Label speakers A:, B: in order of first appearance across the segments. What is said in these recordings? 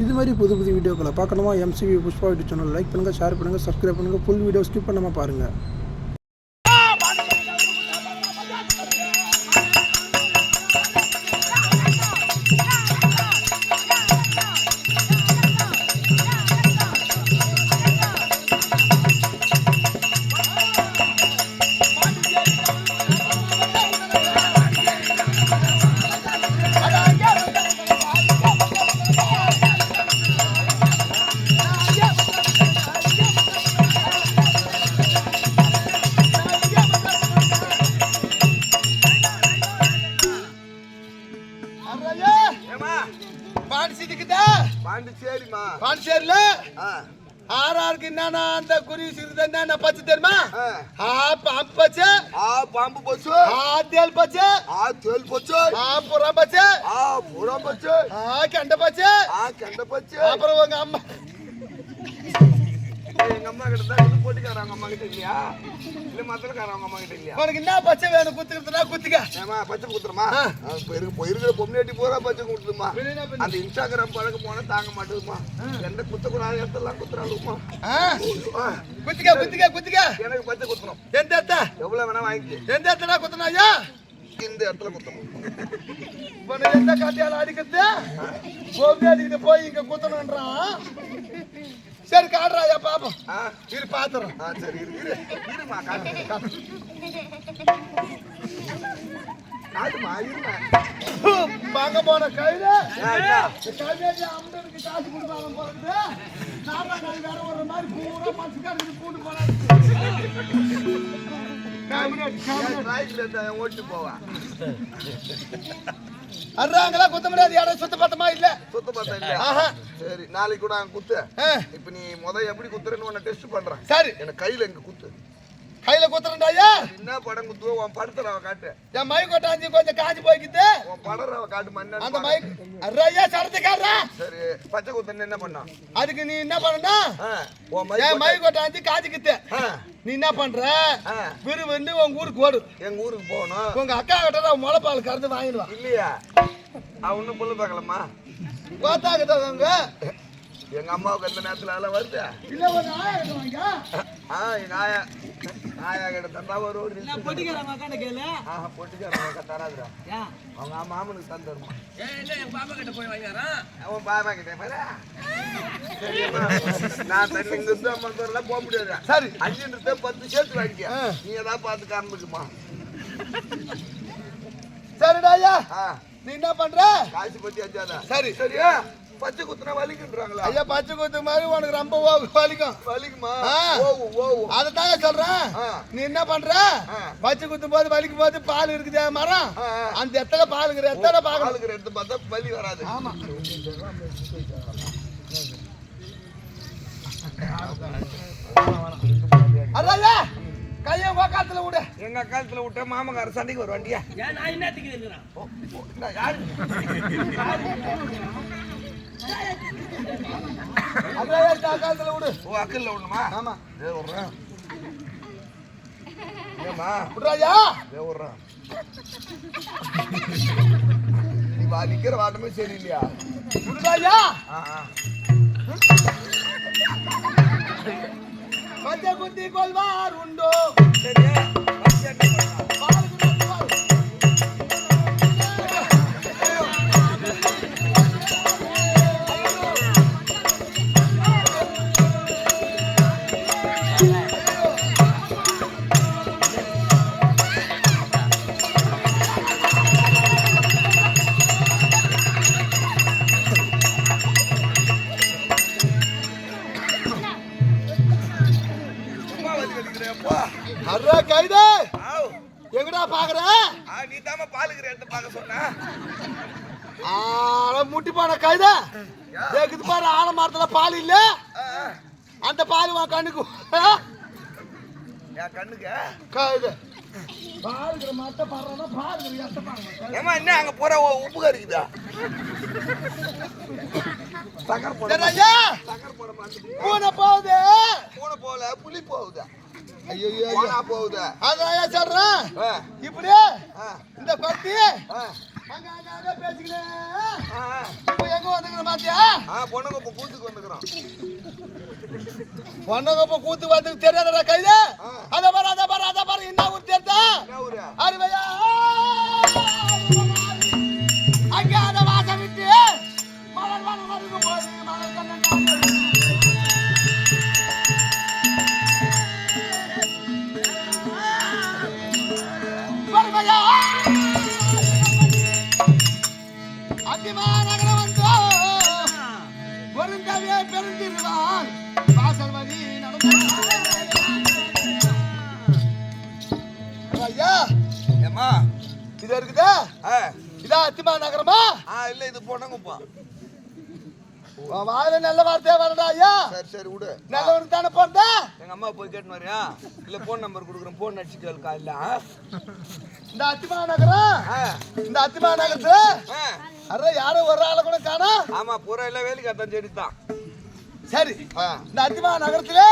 A: இது மாதிரி புது புது வீடியோக்களை பார்க்கணுமா? M C V Pushpa YouTube channel like பண்ணுங்கள் ஷேர் பண்ணுங்கள் சப்ஸ்கிரைப் பண்ணுங்கள் ஃபுல் வீடியோ ஸ்கிப் பண்ணாமல் பாருங்கள்
B: ஏமா
C: பாண்டிச்சிட்டுக்குதா
B: பாண்டிச்சேரிமா
C: பாண்டிச்சேரியில ஆறாருக்கு என்னன்னா அந்த குருவி சிறுது என்ன பச்சை தெரியுமா?
B: ஆ.
C: ஆ பாம்பு பச்சை.
B: ஆ பாம்பு போச்சு.
C: ஆ தேல் பச்சை.
B: ஆ தேல் போச்சு.
C: ஆ புறா பச்சை.
B: ஆ புறம் போச்சு.
C: ஆ கெண்ட பச்சை.
B: ஆ கெண்ட போச்சு.
C: அப்புறம் உங்க அம்மா
B: எங்க அம்மா கிட்ட தான் இது போட்டிக்காரங்க அம்மா கிட்ட இல்லையா? இல்ல மத்தலக்காரங்க அம்மா கிட்ட இல்லையா?
C: உனக்கு என்ன பச்சை வேணும்? குத்துக்கிறதுனா குத்துக்க.
B: ஏமா பச்சை குத்துறமா? இருக்கிற பொம்னாட்டி பூரா பச்சை குத்துமா
C: என்ன?
B: அந்த இன்ஸ்டாகிராம் பழக்கம் போனா தாங்க மாட்டேதுமா எந்த குத்தக்கூடாத இடத்தெல்லாம் குத்துறாளுமா
C: குத்திக்க குத்திக்க குத்திக்க.
B: எனக்கு பச்சை குத்துறோம்.
C: எந்த இடத்த?
B: எவ்வளவு வேணா வாங்கிக்க.
C: எந்த இடத்துல குத்தணும் ஐயா?
B: இந்த இடத்துல குத்தணும்
C: எந்த காட்டியால அடிக்கிறது? போய் இங்க குத்தணுன்றான் சரி காட்டுறா ஐயா பாப்போம்.
B: ஆ.
C: இரு பாத்துறோம்.
B: சரி இரு. இரு இருமா காட்டு காட்டுமா இருமா.
C: வாங்க போன கையில அம்மனுக்கு காசு கொடுப்பாங்க போறது நாம நாள் வேற ஒரு மாதிரி பூரா மனசுக்காரங்க கூட்டு போறாங்க.
B: என் ராய்க்குல இருந்தா என் ஓட்டு போவா.
C: அறாங்களா குத்த முடியாது. இடம் சுத்த பத்தமா இல்ல.
B: சுத்த பார்த்தா இல்ல
C: ஆஹா.
B: சரி நாளைக்கு கூட குத்து. இப்ப நீ முத எப்படி குத்துறேன்னு உன்னை டெஸ்ட் பண்றேன்.
C: சரி.
B: எனக்கு கையில இங்க குத்து.
C: கையில குத்துறா ஐயா.
B: என்ன படம் குத்துவோ உன் படத்தை அவ காட்டு.
C: என் மை கொட்டாஞ்சி கொஞ்சம் காஞ்சி போய்க்குது
B: உன் படம் அவ காட்டு மண்ணு
C: அந்த மைக் ஐயா சரத்துக்காரா
B: சரி பச்சை குத்துன்னு என்ன பண்ணா?
C: அதுக்கு நீ என்ன பண்ணணும்
B: ஆ, உன்
C: என்
B: மை
C: மை கொட்டாஞ்சி காஞ்சிக்குது
B: ஆ,
C: நீ என்ன பண்ற? விரு வந்து உங்க ஊருக்கு ஓடு.
B: எங்க ஊருக்கு போகணும்.
C: உங்க அக்கா கிட்ட தான் முளைப்பால் கறந்து வாங்கிடுவான்.
B: இல்லையா? அவ ஒன்னும் புள்ள பார்க்கலாமா
C: கோத்தா கிட்ட
B: எங்க அம்மாவுக்கு அந்த நேரத்துல அதெல்லாம் வருது?
C: இல்ல ஆயா கிட்ட
B: ஆ எங்க ஆயா ஆயா கிட்ட தந்தா ஒரு ஒரு
D: கேளு.
B: ஆஹா பொட்டிக்காரன் தராதுடா. அவங்க மாமனுக்கு தந்துருமா
D: ஏன் இல்ல என் பாப்பா கிட்ட போய் வாங்கியாரான்
B: அவன் பாபா கிட்ட பாரு? நான் தண்ணி இருந்து அம்மா போக முடியாது
C: சரி.
B: அஞ்சுன்றத பத்து சேர்த்து வாங்கிக்க. நீ ஏதாவது பார்த்து காரணத்துக்குமா
C: சரிடா ஐயா.
B: ஆ.
C: நீ என்ன பண்ற?
B: காசு பத்தி அஞ்சாதா.
C: சரி.
B: சரியா? பச்சை குத்துனா வலிக்குன்றாங்களா
C: ஐயா பச்சை குத்து மாதிரி உனக்கு ரொம்ப வலிக்கும்.
B: வலிக்குமா?
C: அதை தாங்க சொல்றேன்.
B: ஆ.
C: நீ என்ன பண்ற?
B: ஆ.
C: பச்சை குத்தும் போது வலிக்கும் போது பால் இருக்குது மரம். அந்த எத்தனை பால் இருக்குது எத்தனை
B: ஆளுக்கு எடுத்து பார்த்தா வலி வராது.
C: ஆமா. அதான் கையை உக்காத்துல விடு.
B: எங்க காலத்துல விட்ட மாமக்கார சண்டைக்கு ஒரு வண்டியா?
D: ஏன் நான் என்னத்துக்கு இருக்கிறேன்
B: நான் யாரு
C: அதான் காலத்துல விடு
B: ஓ அக்கல்ல விடணுமா?
C: ஆமா.
B: ஏ விட்றேன் ஏமா
C: விடுறாயா
B: ஏ விட்றேன் நீ வா நிக்கிற வாட்டமே சரியில்லையா?
C: விடுறாயா
B: ஆ ஆ.
C: பச்சை குத்தி கொள்வார் உண்டோ?
B: சும்மா வலி வலிக்கிறேன் போ.
C: அர்ரா கைது. எங்கடா பாக்குற?
B: ஆ நீ தாம பாலுக்கிற இடத்த பார்க்க சொன்ன.
C: ஆள முட்டி போன கைது. கேக்குது பாரு ஆல மரத்துல பால் இல்ல. அந்த பால் உன் கண்ணுக்கு.
B: கண்ணுக்கு.
C: கைது. பாலுக்கிற மரத்தை பாடுறா பாலுக்கிற இடத்த பாருங்க
B: ஏமா என்ன அங்க போற உப்பு கறிக்குதா சக்கரை போட சக்கரை போட மாட்டேங்குது
C: பூனை போகுது.
B: பூனை போகல புலி போகுதா?
C: ஐயோ
B: போகுதா.
C: அதான் சொல்றேன் இப்படி இந்த
B: ஆ. பொண்ணுங்க
C: கூத்து வந்து தெரியாதடா கைது அத பாரு அத பாரு அத பாரு. என்ன ஊர் தெரியுதா
B: ஊரு?
C: அருமையா. இது இருக்குதா இதா அத்திமா நகரமா?
B: ஆ இல்லை இது பொண்ணுங்கப்பா
C: உன் வாயில நல்ல வார்த்தையா வரடா ஐயா?
B: சரி சரி விடு.
C: நல்லவனுக்கு தானே பிறந்தா?
B: எங்க அம்மா போய் கேட்டுன்னு வரியா? இல்ல போன் நம்பர் கொடுக்குறேன். போன் அடிச்சுட்டு காலைல ஆ?
C: இந்த அத்திமா நகரம் இந்த அத்திமா நகரத்துல. அரே யாரும் ஒரு ஆளை கூட காணோம்
B: ஆமா பூரா எல்லாம் வேலைக்கு அத்தான் சரி தான்
C: சரி. இந்த அத்திமா நகரத்துல.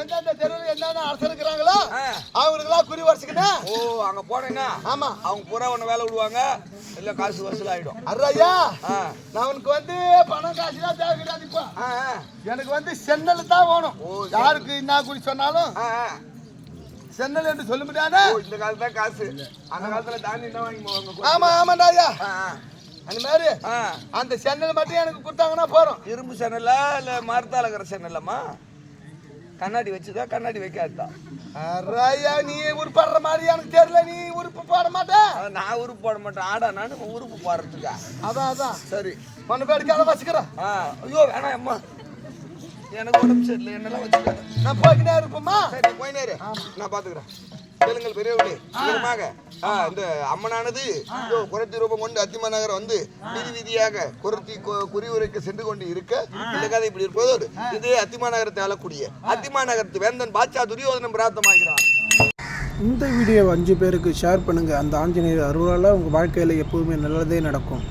C: எந்தெந்த தெருவில் என்னென்ன அரசு இருக்கிறாங்களோ
B: ஆ.
C: அவங்களுக்கெல்லாம் குறி வரிசைக்குன்னு
B: ஓ அங்க போனேன்னா
C: ஆமா.
B: அவங்க பூரா உன்னை வேலை விடுவாங்க. இல்ல காசு வசூல் ஆயிடும்.
C: அரே ஐயா
B: ஆ.
C: நான் உனக்கு வந்து பணம் காசுலாம் தேவை கிடையாது இப்போ. எனக்கு வந்து சென்னல் தான் வேணும். யாருக்கு என்ன குறி சொன்னாலும். சென்னல் என்று சொல்ல முடியாதா?
B: இந்த காலத்துல தான் காசு. அந்த காலத்துல தாண்டி தான் வாங்கி
C: ஆமா ஆமாண்டா ஐயா. அந்த மாதிரி? அந்த சென்னல் மட்டும் எனக்கு கொடுத்தாங்கன்னா போறோம்
B: இரும்பு சேனலா இல்ல மரத்தால இருக்கிற சேனல்லம்மா கண்ணாடி வச்சுதா கண்ணாடி வைக்காதா
C: ஐயா நீ உருப்படுற மாதிரி எனக்கு தெரியல நீ உருப்பு போட மாட்ட.
B: அதான் நான் உருப்பு போட மாட்டேன். ஆடா நான் உருப்பு போடுறதுக்கா?
C: அதான் அதான்.
B: சரி.
C: ஒன்னு பேருக்காக வச்சுக்கிறேன்
B: ஆ. ஐயோ வேணாம் அம்மா. எனக்கு உடம்பு சரியில்லை என்னெல்லாம் வச்சுக்காது
C: நான் போய்க்கினே இருப்போமா
B: சரி நீ போய் நேரு. நான் பாத்துக்கிறேன். கேளுங்கள் பெரியவர்களே. இந்த அம்மனானது குரத்தி ரூபம் கொண்டு அத்திமா நகரம் வந்து வீதி வீதியாக குரத்தி கு- குறிவுரைக்கு சென்று கொண்டு இருக்க இந்த கதை இப்படி இருப்பதோடு இது அத்திமா நகரத்தை ஆளக்கூடிய அத்திமா நகரத்து வேந்தன் பாட்சா துரியோதனம் பிரார்த்தமாகிறான்
A: இந்த வீடியோவை அஞ்சு பேருக்கு ஷேர் பண்ணுங்கள் அந்த ஆஞ்சநேயர் அருளால் உங்கள் வாழ்க்கையில் எப்போதுமே நல்லதே நடக்கும்.